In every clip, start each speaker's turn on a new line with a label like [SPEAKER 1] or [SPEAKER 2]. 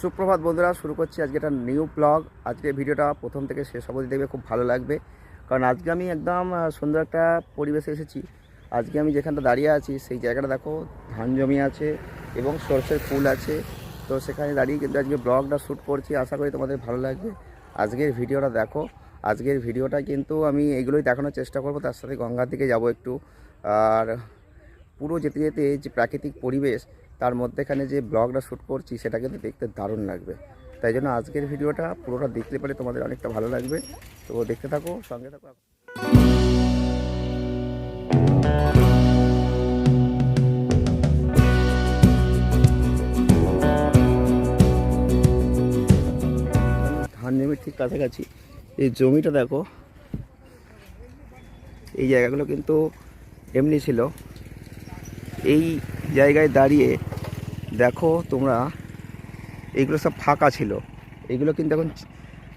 [SPEAKER 1] সুপ্রভাত বন্ধুরা, শুরু করছি আজকে একটা নিউ ব্লগ আজকে ভিডিওটা প্রথম থেকে শেষ অবধি দেখবে, খুব ভালো লাগবে। কারণ আজকে আমি একদম সুন্দর একটা পরিবেশে এসেছি। আজকে আমি যেখানটা দাঁড়িয়ে আছি, সেই জায়গাটা দেখো, ধান জমি আছে এবং সর্ষের ফুল আছে। তো সেখানে দাঁড়িয়ে কিন্তু আজকে ব্লগটা শ্যুট করছি, আশা করি তোমাদের ভালো লাগবে। আজকের ভিডিওটা দেখো, আজকের ভিডিওটা কিন্তু আমি এগুলোই দেখানোর চেষ্টা করব, তার সাথে গঙ্গার দিকে যাব একটু। আর পুরো যেতে যেতে যে প্রাকৃতিক পরিবেশ তার মধ্যেখানে যে ব্লগটা শ্যুট করছি সেটা কিন্তু দেখতে দারুণ লাগবে। তাই জন্য আজকের ভিডিওটা পুরোটা দেখতে পারে তোমাদের অনেকটা ভালো লাগবে। তো দেখতে থাকো, সঙ্গে থাকো। ধান জমির ঠিক কাছাকাছি। এই জমিটা দেখো, এই জায়গাগুলো কিন্তু এমনি ছিল। এই জায়গায় দাঁড়িয়ে দেখো তোমরা এইগুলো সব ফাঁকা ছিল। এইগুলো কিন্তু এখন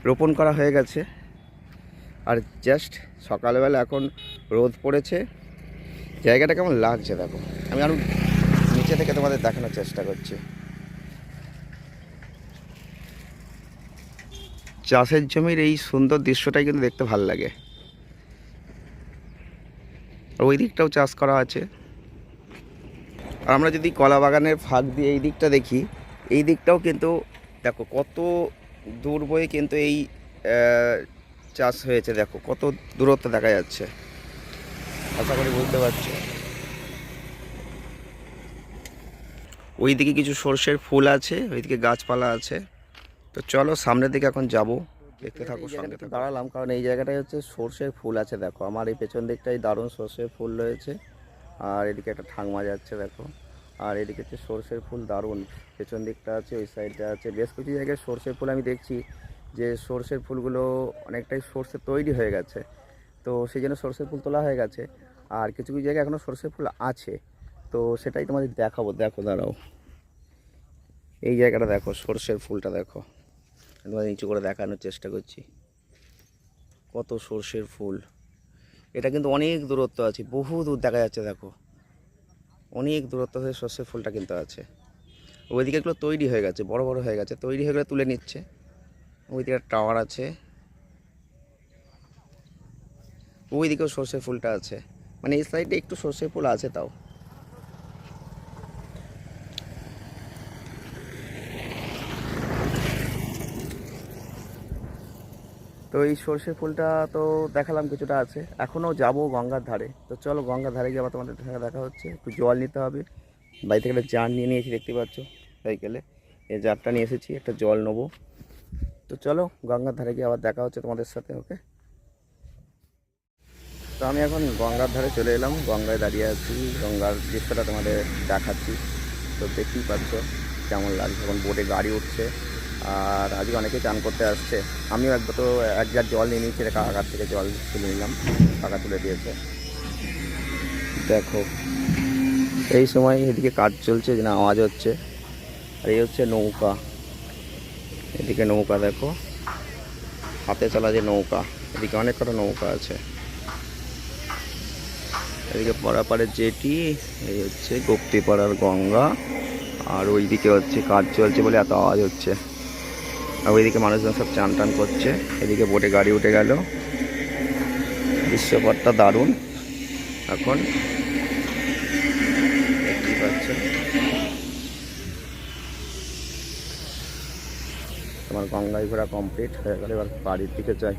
[SPEAKER 1] রোপণ করা হয়ে গেছে। আর জাস্ট সকালবেলা এখন রোদ পড়েছে। জায়গাটা কেমন লাগছে দেখো। আমি আরও নিচে থেকে তোমাদের দেখানোর চেষ্টা করছি। চাষের জমির এই সুন্দর দৃশ্যটাই কিন্তু দেখতে ভালো লাগে। আর ওই দিকটাও চাষ করা আছে। আর আমরা যদি কলা বাগানের ফাঁক দিয়ে এই দিকটা দেখি এই দিকটাও কিন্তু দেখো কত দূর বয়ে কিন্তু এই চাষ হয়েছে দেখো কত দূরত্ব দেখা যাচ্ছে। আশা করি বুঝতে পারছ। ওইদিকে কিছু সর্ষের ফুল আছে ওইদিকে গাছপালা আছে। তো চলো সামনের দিকে এখন যাব দেখতে থাকো সঙ্গে দাঁড়ালাম কারণ এই জায়গাটায় হচ্ছে সর্ষের ফুল আছে দেখো। আমার এই পেছন দিকটাই দারুণ সর্ষের ফুল রয়েছে। আর এদিকে একটা ঠাংমা যাচ্ছে দেখো। আর এদিকে হচ্ছে সর্ষের ফুল দারুণ। পেছন দিকটা আছে, ওই সাইডটা আছে। বেশ কিছু জায়গায় সর্ষের ফুল আমি দেখছি যে সর্ষের ফুলগুলো অনেকটাই সর্ষে তৈরি হয়ে গেছে। তো সেই জন্য সর্ষের ফুল তোলা হয়ে গেছে। আর কিছু কিছু জায়গায় এখনও সর্ষের ফুল আছে। তো সেটাই তোমাদের দেখাবো। দেখো, দাঁড়াও। এই জায়গাটা দেখো, সর্ষের ফুলটা দেখো। তোমাদের নিচু করে দেখানোর চেষ্টা করছি। কত সর্ষের ফুল। এটা কিন্তু অনেক দূরত্ব আছে, বহু দূর দেখা যাচ্ছে, দেখো। অনেক দূরত্ব থেকে সর্ষের ফুলটা কিন্তু আছে। ওইদিকে এগুলো তৈরি হয়ে গেছে, বড় বড় হয়ে গেছে, তৈরি হয়ে গেলে তুলে নিচ্ছে। ওইদিকে টাওয়ার আছে। ওইদিকেও সর্ষে ফুলটা আছে। মানে এই সাইডে একটু সর্ষে ফুল আছে তাও। তো এই সর্ষে ফুলটা তো দেখালাম কিছুটা আছে। এখনও যাব গঙ্গার ধারে। তো চলো গঙ্গার ধারে গিয়ে আবার তোমাদের দেখা দেখা হচ্ছে। একটু জল নিতে হবে। বাড়ি থেকে একটা জার নিয়ে নিয়েছি, দেখতে পাচ্ছ, সাইকেলে। এই জারটা নিয়ে এসেছি, একটা জল নেব। তো চলো গঙ্গার ধারে গিয়ে আবার দেখা হচ্ছে তোমাদের সাথে, ওকে? তো আমি এখন গঙ্গার ধারে চলে এলাম। গঙ্গায় দাঁড়িয়ে আছি। গঙ্গার দৃশ্যটা তোমাদের দেখাচ্ছি। তো দেখতেই পাচ্ছ, কেমন লাগছে। এখন বোটে গাড়ি উঠছে। আর আজকে অনেকে চান করতে আসছে। আমিও একবার তো এক জার জল নিয়ে নিয়েছি কাকার থেকে জল তুলে নিলাম। কাকা তুলে দিয়েছে। দেখো, এই সময় এদিকে কাজ চলছে যে না আওয়াজ হচ্ছে। আর এই হচ্ছে নৌকা। এদিকে নৌকা দেখো। হাতে চলা যে নৌকা, এদিকে অনেক কটা নৌকা আছে। এদিকে পাড়াপাড়ের জেটি, এই হচ্ছে গুপ্তিপাড়ার গঙ্গা, আর ওইদিকে হচ্ছে কাজ চলছে বলে এত আওয়াজ হচ্ছে। ওইদিকে মানুষজন সব চান টান করছে। এদিকে বোটে গাড়ি উঠে গেল। দৃশ্যপটটা দারুণ। এখন তোমার গঙ্গাই ঘোরা কমপ্লিট হয়ে গেলে। এবার বাড়ির দিকে যাই।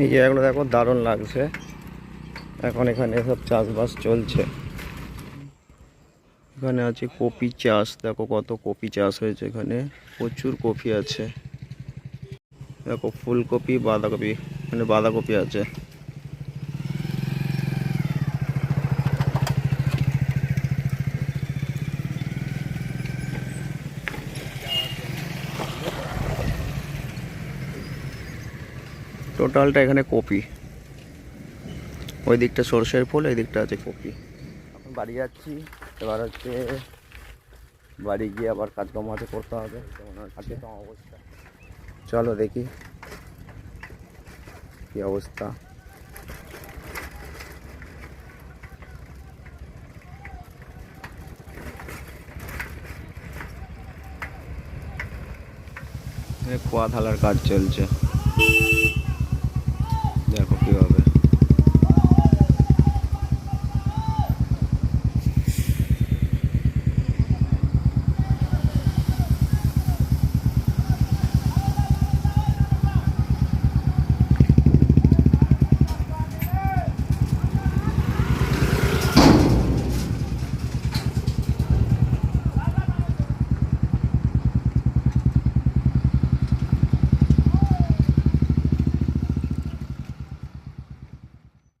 [SPEAKER 1] এই জায়গাগুলো দেখো, দারুণ লাগছে। এখন এখানে সব চাষবাস চলছে। এখানে আছে কপি চাষ, দেখো কত কপি চাষ হয়েছে এখানে। প্রচুর কপি আছে। দেখো ফুলকপি, বাঁধাকপি মানে বাঁধাকপি আছে। টোটালটা এখানে কপি। ওই দিকটা সর্ষের ফুল, এই দিকটা আছে কপি। এখন বাড়ি যাচ্ছি, এবার হচ্ছে বাড়ি গিয়ে আবার কাজকর্ম আছে করতে হবে অবস্থা। চলো দেখি কি অবস্থা। কুয়া ঢালার কাজ চলছে।